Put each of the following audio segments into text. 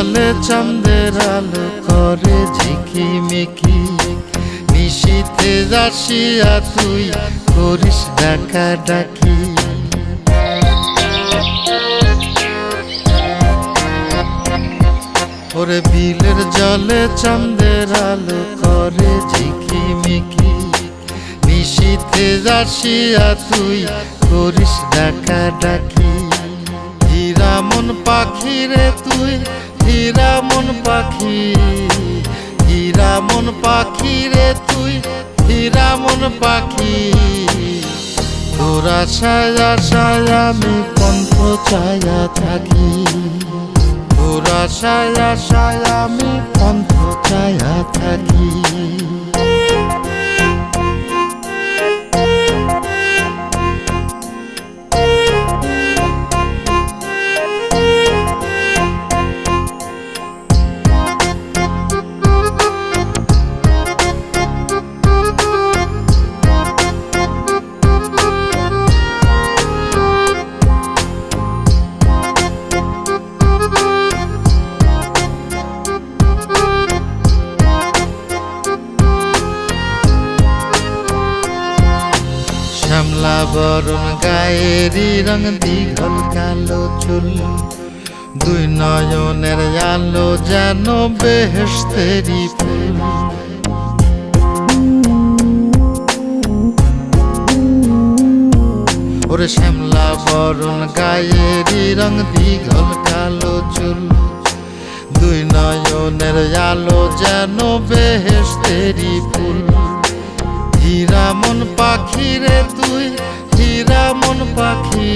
চাঁদের আলো করে ঝিকিমিকি নিশীতে আসিয়া তুই করিস ডাকা ডাকি। ওরে বিলের জলে চাঁদের আলো করে ঝিকিমিকি নিশীতে আসিয়া তুই করিস ডাকা ডাকি। হীরামন পাখি রে তুই হীরামন পাখি, হীরা মন পাখি রে তুই, হীরা মন পাখি। তোরা ছায়া ছায়া আমি কণ্ঠ ছায়া থাকি। তোরা ছায়া ছায়া আমি কণ্ঠ ছায়া থাকি। শ্যামলা বরণ গায়েরই রং দীঘল কালো চুল। দুই নয়নের আলো যেন বেহেস্তেরি ফুল ওরে শ্যামলা বরণ গায়েরই রং দীঘল কালো চুল। দুই নয়নের আলো যেন বেহেস্তেরি ফুল। হীরামন পাখি রে তুই হীরামন পাখি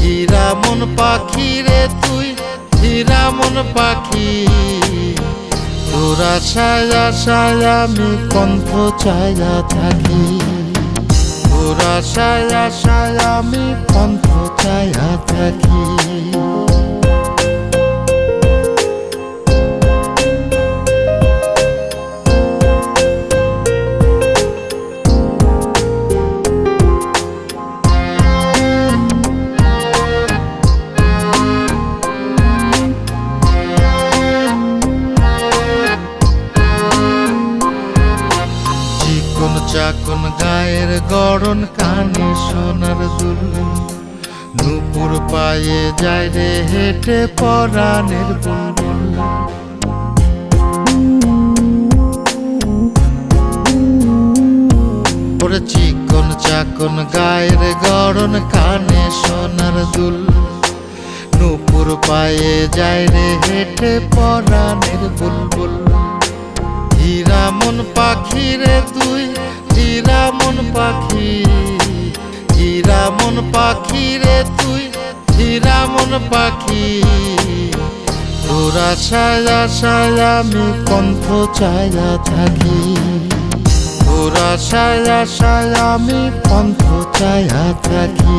হীরামন পাখি রে তুই হীরামন পাখি। তোরা ছায়া ছায়া আমি কণ্ঠ ছায়া থাকি। তোরা ছায়া ছায়া আমি চিকন গায়ের গড়ন কানে সোনার দুল। নুপুর পায়ে যায় রে হেঁটে পরাণের বুলবুল। চিকন চাকন গায়ের গড়ন কানে সোনার দুল। নুপুর পায়ে যায় রে হেঁটে পরাণের বুলবুল। হীরামন পাখি রে তুই মন পাখি, জিরা মন পাখি রে তুই, জিরা মন পাখি। তোরা ছায়া ছায়া আমি কণ্ঠ ছায়া থাকি। তোরা ছায়া ছায়া আমি কণ্ঠ ছায়া থাকি।